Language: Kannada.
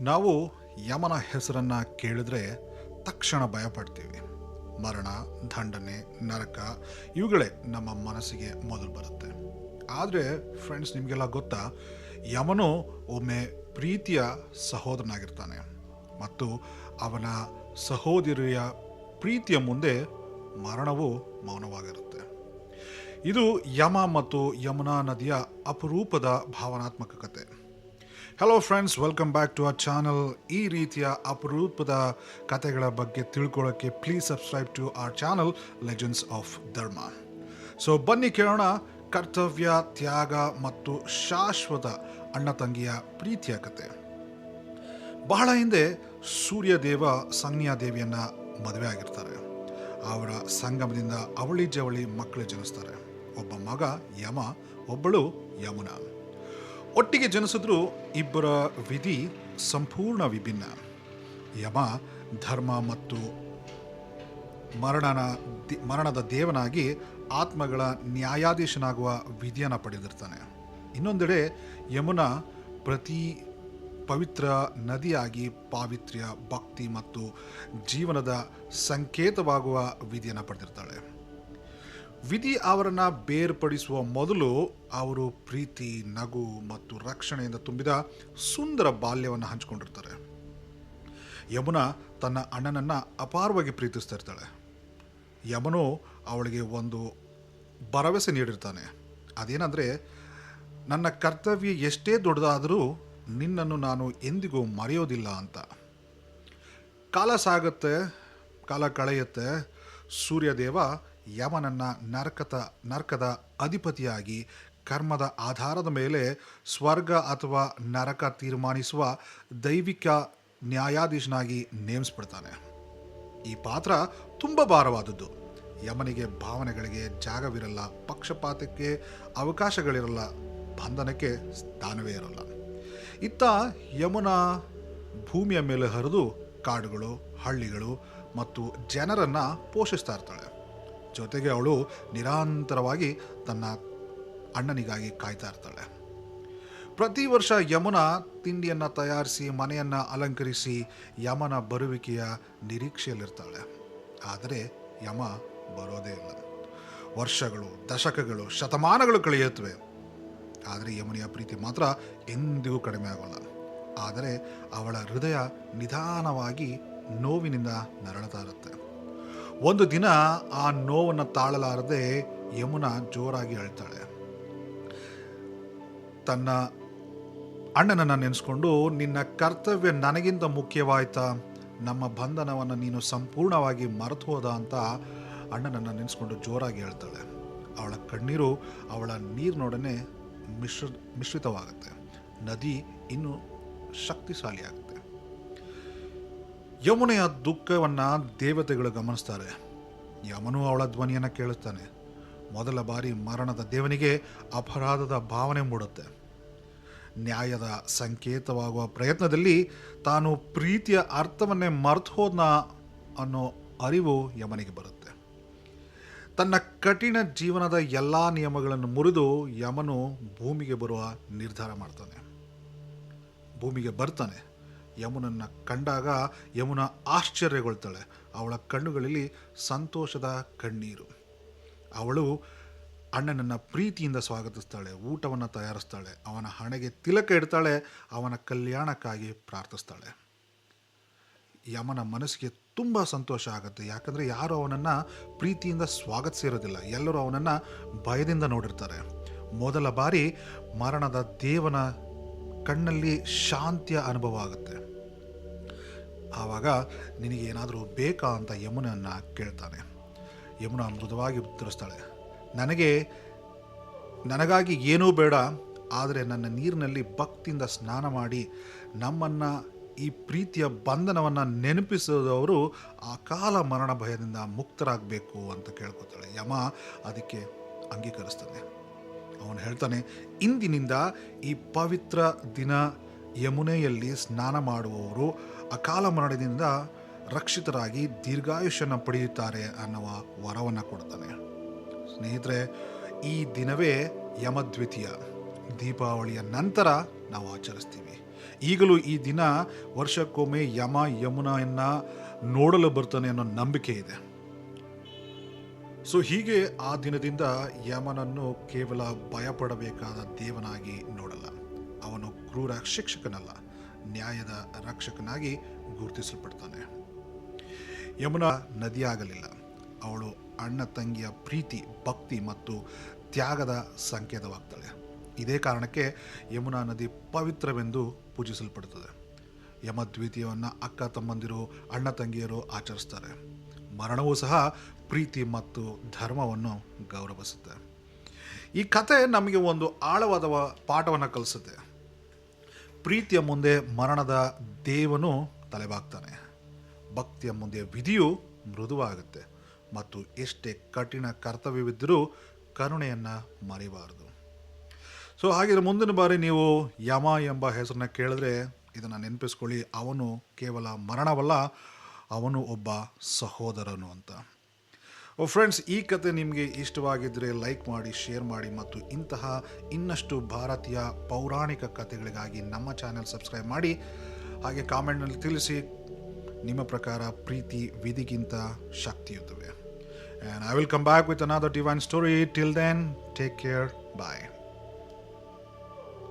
ನಾವು ಯಮನ ಹೆಸರನ್ನು ಕೇಳಿದ್ರೆ ತಕ್ಷಣ ಭಯಪಡ್ತೀವಿ. ಮರಣ, ದಂಡನೆ, ನರಕ ಇವುಗಳೇ ನಮ್ಮ ಮನಸ್ಸಿಗೆ ಮೊದಲು ಬರುತ್ತೆ. ಆದರೆ ಫ್ರೆಂಡ್ಸ್ ನಿಮಗೆಲ್ಲ ಗೊತ್ತಾ, ಯಮನು ಒಮ್ಮೆ ಪ್ರೀತಿಯ ಸಹೋದರನಾಗಿರ್ತಾನೆ. ಮತ್ತು ಅವನ ಸಹೋದರಿಯ ಪ್ರೀತಿಯ ಮುಂದೆ ಮರಣವು ಮೌನವಾಗಿರುತ್ತೆ. ಇದು ಯಮ ಮತ್ತು ಯಮುನಾ ನದಿಯ ಅಪರೂಪದ ಭಾವನಾತ್ಮಕ ಕತೆ. Hello friends welcome back to our channel ಈ ರೀತಿಯ ಅಪರೂಪದ ಕಥೆಗಳ ಬಗ್ಗೆ ತಿಳ್ಕೊಳ್ಳೋಕ್ಕೆ please subscribe to our channel legends of Dharma so ಬನ್ನಿ ಕೇಳೋಣ. ಕರ್ತವ್ಯ, ತ್ಯಾಗ ಮತ್ತು ಶಾಶ್ವತ ಅಣ್ಣ ತಂಗಿಯ ಪ್ರೀತಿಯ ಕತೆ. ಬಹಳ ಹಿಂದೆ ಸೂರ್ಯದೇವ ಸಂಜ್ಞಾ ದೇವಿಯನ್ನ ಮದುವೆ ಆಗಿರ್ತಾರೆ. ಅವರ ಸಂಗಮದಿಂದ ಅವಳಿ ಜವಳಿ ಮಕ್ಕಳು ಜನಿಸ್ತಾರೆ. ಒಬ್ಬ ಮಗ ಯಮ, ಒಬ್ಬಳು ಯಮುನಾ. ಒಟ್ಟಿಗೆ ಜನಿಸಿದ್ರು ಇಬ್ಬರ ವಿಧಿ ಸಂಪೂರ್ಣ ವಿಭಿನ್ನ. ಯಮ, ಧರ್ಮ ಮತ್ತು ಮರಣನ ಮರಣದ ದೇವನಾಗಿ ಆತ್ಮಗಳ ನ್ಯಾಯಾಧೀಶನಾಗುವ ವಿಧಿಯನ್ನು ಪಡೆದಿರ್ತಾನೆ. ಇನ್ನೊಂದೆಡೆ ಯಮುನಾ ಪ್ರತಿ ಪವಿತ್ರ ನದಿಯಾಗಿ ಪಾವಿತ್ರ್ಯ, ಭಕ್ತಿ ಮತ್ತು ಜೀವನದ ಸಂಕೇತವಾಗುವ ವಿಧಿಯನ್ನು ಪಡೆದಿರ್ತಾಳೆ. ವಿಧಿ ಅವರನ್ನು ಬೇರ್ಪಡಿಸುವ ಮೊದಲು ಅವರು ಪ್ರೀತಿ, ನಗು ಮತ್ತು ರಕ್ಷಣೆಯಿಂದ ತುಂಬಿದ ಸುಂದರ ಬಾಲ್ಯವನ್ನು ಹಂಚಿಕೊಂಡಿರ್ತಾರೆ. ಯಮುನಾ ತನ್ನ ಅಣ್ಣನನ್ನು ಅಪಾರವಾಗಿ ಪ್ರೀತಿಸ್ತಾ ಇರ್ತಾಳೆ. ಯಮನು ಅವಳಿಗೆ ಒಂದು ಭರವಸೆ ನೀಡಿರ್ತಾನೆ. ಅದೇನಂದರೆ, ನನ್ನ ಕರ್ತವ್ಯ ಎಷ್ಟೇ ದೊಡ್ಡದಾದರೂ ನಿನ್ನನ್ನು ನಾನು ಎಂದಿಗೂ ಮರೆಯೋದಿಲ್ಲ ಅಂತ. ಕಾಲ ಸಾಗುತ್ತೆ, ಕಾಲ ಕಳೆಯುತ್ತೆ. ಸೂರ್ಯದೇವ ಯಮನನ್ನ ನರಕದ ನರಕದ ಅಧಿಪತಿಯಾಗಿ ಕರ್ಮದ ಆಧಾರದ ಮೇಲೆ ಸ್ವರ್ಗ ಅಥವಾ ನರಕ ತೀರ್ಮಾನಿಸುವ ದೈವಿಕ ನ್ಯಾಯಾಧೀಶನಾಗಿ ನೇಮಿಸ್ಬಿಡ್ತಾನೆ. ಈ ಪಾತ್ರ ತುಂಬ ಭಾರವಾದದ್ದು. ಯಮನಿಗೆ ಭಾವನೆಗಳಿಗೆ ಜಾಗವಿರಲ್ಲ, ಪಕ್ಷಪಾತಕ್ಕೆ ಅವಕಾಶಗಳಿರಲ್ಲ, ಬಂಧನಕ್ಕೆ ಸ್ಥಾನವೇ ಇರಲ್ಲ. ಇತ್ತ ಯಮುನಾ ಭೂಮಿಯ ಮೇಲೆ ಹರಿದು ಕಾಡುಗಳು, ಹಳ್ಳಿಗಳು ಮತ್ತು ಜನರನ್ನು ಪೋಷಿಸ್ತಾ ಇರ್ತಾಳೆ. ಜೊತೆಗೆ ಅವಳು ನಿರಂತರವಾಗಿ ತನ್ನ ಅಣ್ಣನಿಗಾಗಿ ಕಾಯ್ತಾ ಇರ್ತಾಳೆ. ಪ್ರತಿ ವರ್ಷ ಯಮುನಾ ತಿಂಡಿಯನ್ನು ತಯಾರಿಸಿ, ಮನೆಯನ್ನು ಅಲಂಕರಿಸಿ ಯಮನ ಬರುವಿಕೆಯ ನಿರೀಕ್ಷೆಯಲ್ಲಿರ್ತಾಳೆ. ಆದರೆ ಯಮ ಬರೋದೇ ಇಲ್ಲ. ವರ್ಷಗಳು, ದಶಕಗಳು, ಶತಮಾನಗಳು ಕಳೆಯುತ್ತವೆ. ಆದರೆ ಯಮುನಿಯ ಪ್ರೀತಿ ಮಾತ್ರ ಎಂದಿಗೂ ಕಡಿಮೆ ಆಗೋಲ್ಲ. ಆದರೆ ಅವಳ ಹೃದಯ ನಿಧಾನವಾಗಿ ನೋವಿನಿಂದ ನರಳತಾ ಇರುತ್ತೆ. ಒಂದು ದಿನ ಆ ನೋವನ್ನು ತಾಳಲಾರದೆ ಯಮುನಾ ಜೋರಾಗಿ ಅಳ್ತಾಳೆ. ತನ್ನ ಅಣ್ಣನನ್ನು ನೆನೆಸ್ಕೊಂಡು, ನಿನ್ನ ಕರ್ತವ್ಯ ನನಗಿಂತ ಮುಖ್ಯವಾಯ್ತಾ, ನಮ್ಮ ಬಂಧನವನ್ನು ನೀನು ಸಂಪೂರ್ಣವಾಗಿ ಮರೆತು ಹೋದ ಅಂತ ಅಣ್ಣನನ್ನು ನೆನೆಸ್ಕೊಂಡು ಜೋರಾಗಿ ಹೇಳ್ತಾಳೆ ಅವಳ ಕಣ್ಣೀರು ಅವಳ ನೀರಿನೊಡನೆ ಮಿಶ್ರ, ಮಿಶ್ರಿತವಾಗುತ್ತೆ. ನದಿ ಇನ್ನೂ ಶಕ್ತಿಶಾಲಿಯಾಗುತ್ತೆ. ಯಮುನೆಯ ದುಃಖವನ್ನು ದೇವತೆಗಳು ಗಮನಿಸ್ತಾರೆ. ಯಮನು ಅವಳ ಧ್ವನಿಯನ್ನು ಕೇಳುತ್ತಾನೆ ಮೊದಲ ಬಾರಿ ಮರಣದ ದೇವನಿಗೆ ಅಪರಾಧದ ಭಾವನೆ ಮೂಡುತ್ತೆ. ನ್ಯಾಯದ ಸಂಕೇತವಾಗುವ ಪ್ರಯತ್ನದಲ್ಲಿ ತಾನು ಪ್ರೀತಿಯ ಅರ್ಥವನ್ನೇ ಮರೆತು ಹೋದ್ನ ಅನ್ನೋ ಅರಿವು ಯಮನಿಗೆ ಬರುತ್ತೆ. ತನ್ನ ಕಠಿಣ ಜೀವನದ ಎಲ್ಲ ನಿಯಮಗಳನ್ನು ಮುರಿದು ಯಮನು ಭೂಮಿಗೆ ಬರುವ ನಿರ್ಧಾರ ಮಾಡ್ತಾನೆ. ಭೂಮಿಗೆ ಬರ್ತಾನೆ. ಯಮುನನ್ನು ಕಂಡಾಗ ಯಮುನ ಆಶ್ಚರ್ಯಗೊಳ್ತಾಳೆ. ಅವಳ ಕಣ್ಣುಗಳಲ್ಲಿ ಸಂತೋಷದ ಕಣ್ಣೀರು. ಅವಳು ಅಣ್ಣನನ್ನು ಪ್ರೀತಿಯಿಂದ ಸ್ವಾಗತಿಸ್ತಾಳೆ, ಊಟವನ್ನು ತಯಾರಿಸ್ತಾಳೆ, ಅವನ ಹಣೆಗೆ ತಿಲಕ ಇಡ್ತಾಳೆ, ಅವನ ಕಲ್ಯಾಣಕ್ಕಾಗಿ ಪ್ರಾರ್ಥಿಸ್ತಾಳೆ. ಯಮನ ಮನಸ್ಸಿಗೆ ತುಂಬ ಸಂತೋಷ ಆಗುತ್ತೆ. ಯಾಕಂದರೆ ಯಾರು ಅವನನ್ನು ಪ್ರೀತಿಯಿಂದ ಸ್ವಾಗತಿಸಿರೋದಿಲ್ಲ. ಎಲ್ಲರೂ ಅವನನ್ನು ಭಯದಿಂದ ನೋಡಿರ್ತಾರೆ. ಮೊದಲ ಬಾರಿ ಮರಣದ ದೇವನ ಕಣ್ಣಲ್ಲಿ ಶಾಂತಿಯ ಅನುಭವ ಆಗುತ್ತೆ. ಆವಾಗ ನಿನಗೆ ಏನಾದರೂ ಬೇಕಾ ಅಂತ ಯಮುನನ್ನು ಕೇಳ್ತಾನೆ. ಯಮುನ ಮೃದುವಾಗಿ ಉತ್ತರಿಸ್ತಾಳೆ, ನನಗೆ, ನನಗಾಗಿ ಏನೂ ಬೇಡ, ಆದರೆ ನನ್ನ ನೀರಿನಲ್ಲಿ ಭಕ್ತಿಯಿಂದ ಸ್ನಾನ ಮಾಡಿ ನಮ್ಮನ್ನು ಈ ಪ್ರೀತಿಯ ಬಂಧನವನ್ನು ಆ ಕಾಲ ಮರಣ ಭಯದಿಂದ ಮುಕ್ತರಾಗಬೇಕು ಅಂತ ಕೇಳ್ಕೊತಾಳೆ. ಯಮ ಅದಕ್ಕೆ ಅಂಗೀಕರಿಸ್ತಾನೆ. ಅವನು ಹೇಳ್ತಾನೆ, ಇಂದಿನಿಂದ ಈ ಪವಿತ್ರ ದಿನ ಯಮುನೆಯಲ್ಲಿ ಸ್ನಾನ ಮಾಡುವವರು ಅಕಾಲ ಮರಣದಿಂದ ರಕ್ಷಿತರಾಗಿ ದೀರ್ಘಾಯುಷ್ಯನ ಪಡೆಯುತ್ತಾರೆ ಅನ್ನುವ ವರವನ್ನು ಕೊಡ್ತಾನೆ. ಸ್ನೇಹಿತರೆ, ಈ ದಿನವೇ ಯಮದ್ವಿತೀಯ. ದೀಪಾವಳಿಯ ನಂತರ ನಾವು ಆಚರಿಸ್ತೀವಿ. ಈಗಲೂ ಈ ದಿನ ವರ್ಷಕ್ಕೊಮ್ಮೆ ಯಮ ಯಮುನೆಯನ್ನ ನೋಡಲು ಬರ್ತಾನೆ ಅನ್ನೋ ನಂಬಿಕೆ ಇದೆ. ಸೊ ಹೀಗೆ ಆ ದಿನದಿಂದ ಯಮನನ್ನು ಕೇವಲ ಭಯಪಡಬೇಕಾದ ದೇವನಾಗಿ ನೋಡಲ್ಲ. ಅವನು ಕ್ರೂರ ಶಿಕ್ಷಕನಲ್ಲ, ನ್ಯಾಯದ ರಕ್ಷಕನಾಗಿ ಗುರುತಿಸಲ್ಪಡ್ತಾನೆ. ಯಮುನ ನದಿಯಾಗಲಿಲ್ಲ. ಅವಳು ಅಣ್ಣ ತಂಗಿಯ ಪ್ರೀತಿ, ಭಕ್ತಿ ಮತ್ತು ತ್ಯಾಗದ ಸಂಕೇತವಾಗ್ತಾಳೆ. ಇದೇ ಕಾರಣಕ್ಕೆ ಯಮುನಾ ನದಿ ಪವಿತ್ರವೆಂದು ಪೂಜಿಸಲ್ಪಡುತ್ತದೆ. ಯಮದ್ವಿತೀಯವನ್ನು ಅಕ್ಕ ತಮ್ಮಂದಿರು, ಅಣ್ಣ ತಂಗಿಯರು ಆಚರಿಸ್ತಾರೆ. ಮರಣವೂ ಸಹ ಪ್ರೀತಿ ಮತ್ತು ಧರ್ಮವನ್ನು ಗೌರವಿಸುತ್ತೆ. ಈ ಕತೆ ನಮಗೆ ಒಂದು ಆಳವಾದ ಪಾಠವನ್ನು ಕಲಿಸುತ್ತೆ. ಪ್ರೀತಿಯ ಮುಂದೆ ಮರಣದ ದೇವನು ತಲೆಬಾಗ್ತಾನೆ. ಭಕ್ತಿಯ ಮುಂದೆ ವಿಧಿಯು ಮೃದುವಾಗುತ್ತೆ ಮತ್ತು ಎಷ್ಟೇ ಕಠಿಣ ಕರ್ತವ್ಯವಿದ್ದರೂ ಕರುಣೆಯನ್ನು ಮರಿಬಾರದು ಸೊ, ಹಾಗಿದ್ರೆ ಮುಂದಿನ ಬಾರಿ ನೀವು ಯಮ ಎಂಬ ಹೆಸರನ್ನ ಕೇಳಿದ್ರೆ ಇದನ್ನು ನೆನಪಿಸ್ಕೊಳ್ಳಿ. ಅವನು ಕೇವಲ ಮರಣವಲ್ಲ, ಅವನು ಒಬ್ಬ ಸಹೋದರನು ಅಂತ. ಫ್ರೆಂಡ್ಸ್ ಈ ಕತೆ ನಿಮಗೆ ಇಷ್ಟವಾಗಿದ್ದರೆ ಲೈಕ್ ಮಾಡಿ ಶೇರ್ ಮಾಡಿ ಮತ್ತು ಇಂತಹ ಇನ್ನಷ್ಟು ಭಾರತೀಯ ಪೌರಾಣಿಕ ಕಥೆಗಳಿಗಾಗಿ ನಮ್ಮ ಚಾನೆಲ್ ಸಬ್ಸ್ಕ್ರೈಬ್ ಮಾಡಿ. ಹಾಗೆ ಕಾಮೆಂಟ್ನಲ್ಲಿ ತಿಳಿಸಿ, ನಿಮ್ಮ ಪ್ರಕಾರ ಪ್ರೀತಿ, ವಿಧಿಗಿಂತ ಶಕ್ತಿಯುತ್ತವೆ and I will come back with another divine story till then take care bye